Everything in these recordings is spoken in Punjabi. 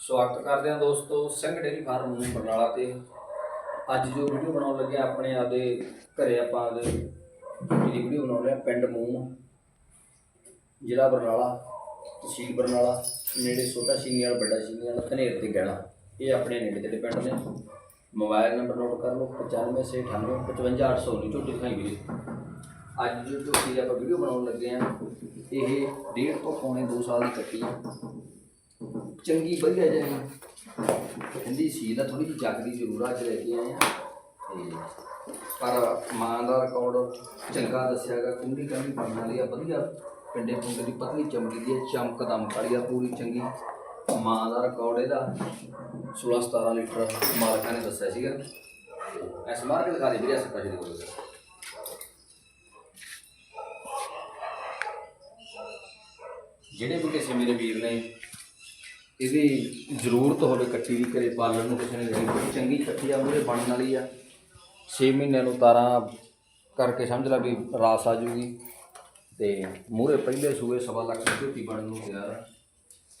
ਸਵਾਗਤ ਕਰਦੇ ਹਾਂ ਦੋਸਤੋ, ਸਿੰਘ ਡੇਰੀ ਫਾਰਮ ਨੂੰ ਬਰਨਾਲਾ ਤੇ। ਅੱਜ ਜੋ ਵੀਡੀਓ ਬਣਾਉਣ ਲੱਗੇ ਆਪਣੇ ਆਪਦੇ ਘਰੇ ਆਪਾਂ ਆਪਦੇ ਜਿਹੜੀ ਵੀਡੀਓ ਬਣਾਉਣ ਰਹੇ ਪਿੰਡ ਮੂਮ ਜ਼ਿਲ੍ਹਾ ਬਰਨਾਲਾ, ਤਹਿਸੀਲ ਬਰਨਾਲਾ, ਨੇੜੇ ਛੋਟਾ ਸ਼ੀਨੀਵਾਲ ਵੱਡਾ ਸ਼ੀਨੀਵਾਲ ਧਨੇਰ ਤੇ ਗਹਿਣਾ। ਇਹ ਆਪਣੇ ਨੇੜੇ ਤੇੜੇ ਪਿੰਡ ਨੇ। ਮੋਬਾਈਲ ਨੰਬਰ ਨੋਟ ਕਰ ਲਓ 9598 55819 ਝੋਟੀ ਦਿਖਾਈ ਵੀਰੇ। ਅੱਜ ਜੋ ਝੋਟੀ ਆਪਾਂ ਵੀਡੀਓ ਬਣਾਉਣ ਲੱਗੇ ਹਾਂ, ਇਹ ਡੇਢ ਤੋਂ ਪੌਣੇ 2 ਸਾਲ ਦੀ ਕੱਟੀ ਆ ਚੰਗੀ ਵਧੀਆ ਜਾਈ ਕਹਿੰਦੀ ਸੀ ਦਾ ਥੋੜੀ ਜਿਹੀ ਜੱਗਦੀ ਜ਼ਰੂਰ ਅੱਜ ਲੈ ਕੇ ਆਏ ਆ। ਤੇ ਪਰ ਮਾਂ ਦਾ ਰਿਕਾਰਡ ਚੰਗਾ ਦੱਸਿਆਗਾ ਕੁੰਡੀ ਕੰਡੀ ਬਣਨ ਵਾਲੀ ਆ ਵਧੀਆ। ਪਿੰਡੇ ਪੁੰਡੇ ਦੀ ਪਤਲੀ ਚਮੜੀ ਦੀ ਆ, ਚਮਕ ਦਮਕ ਵਾਲੀ ਆ ਪੂਰੀ ਚੰਗੀ। ਮਾਂ ਦਾ ਰਿਕਾਰਡ ਇਹਦਾ 16 17 ਲੀਟਰ ਮਾਲਕਾਂ ਨੇ ਦੱਸਿਆ ਸੀਗਾ। ਐਸ ਮਾਰ ਕੇ ਦਿਖਾ ਦੇ ਵੀਰੇ ਸੱਤਾ ਜੀ ਕੋਲ। ਜਿਹੜੇ ਬੁੱਢੇ ਕਿਸੇ ਮੇਰੇ ਵੀਰ ਨੇ ਇਹਦੀ ਜ਼ਰੂਰਤ ਹੋਵੇ ਕੱਟੀ ਦੀ, ਘਰੇ ਪਾਲਣ ਨੂੰ ਕਿਸੇ ਨੇ ਲੈਣੀ ਚੰਗੀ ਕੱਟੀ ਆ, ਉਹਦੇ ਬਣਨ ਵਾਲੀ ਆ। 6 ਮਹੀਨਿਆਂ ਨੂੰ ਤਾਰਾਂ ਕਰਕੇ ਸਮਝ ਲਾ ਵੀ ਰਾਸ ਆ ਜੂਗੀ। ਤੇ ਮੂਹਰੇ ਪਹਿਲੇ ਸੂਏ ਸਵਾ ਲੱਖ ਦੀ ਝੋਟੀ ਬਣਨ ਨੂੰ ਤਿਆਰ ਆ।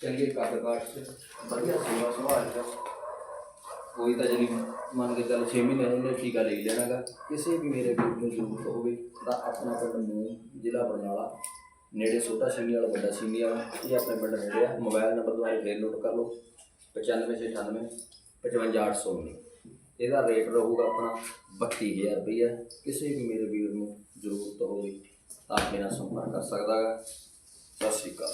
ਚੰਗੇ ਕੱਦ ਕਾਠ ਚ, ਵਧੀਆ ਸੇਵਾ ਸੰਭਾਲ ਚ। ਕੋਈ ਤਾਂ ਜਿਹੜੀ ਮੰਨ ਕੇ ਚੱਲ 6 ਮਹੀਨੇ ਉਹਨੇ ਟੀਕਾ ਲੈ ਲੈਣਾਗਾ। ਕਿਸੇ ਵੀ ਮੇਰੇ ਵੀਰ ਨੂੰ ਜ਼ਰੂਰਤ ਹੋਵੇ ਤਾਂ ਆਪਣਾ ਪਿੰਡ ਨੂੰ ਜ਼ਿਲ੍ਹਾ ਬਰਨਾਲਾ ਨੇੜੇ ਛੋਟਾ ਸਿੰਨੀ ਵਾਲਾ, ਵੱਡਾ ਸ਼ੀਨੀ ਵਾਲਾ, ਇਹ ਆਪਣੇ ਪਿੰਡ ਨੇੜੇ ਆ। ਮੋਬਾਈਲ ਨੰਬਰ ਦੁਆਰਾ ਫੇਰ ਨੋਟ ਕਰ ਲਓ। 9598 55819 ਇਹਦਾ ਰੇਟ ਰਹੂਗਾ ਆਪਣਾ 32000 ਰੁਪਈਆ। ਕਿਸੇ ਵੀ ਮੇਰੇ ਵੀਰ ਨੂੰ ਜ਼ਰੂਰਤ ਹੋਵੇ ਤਾਂ ਆਪਣੇ ਨਾਲ ਸੰਪਰਕ ਕਰ ਸਕਦਾ ਹੈ ਸਤਿ ਸ਼੍ਰੀ ਅਕਾਲ।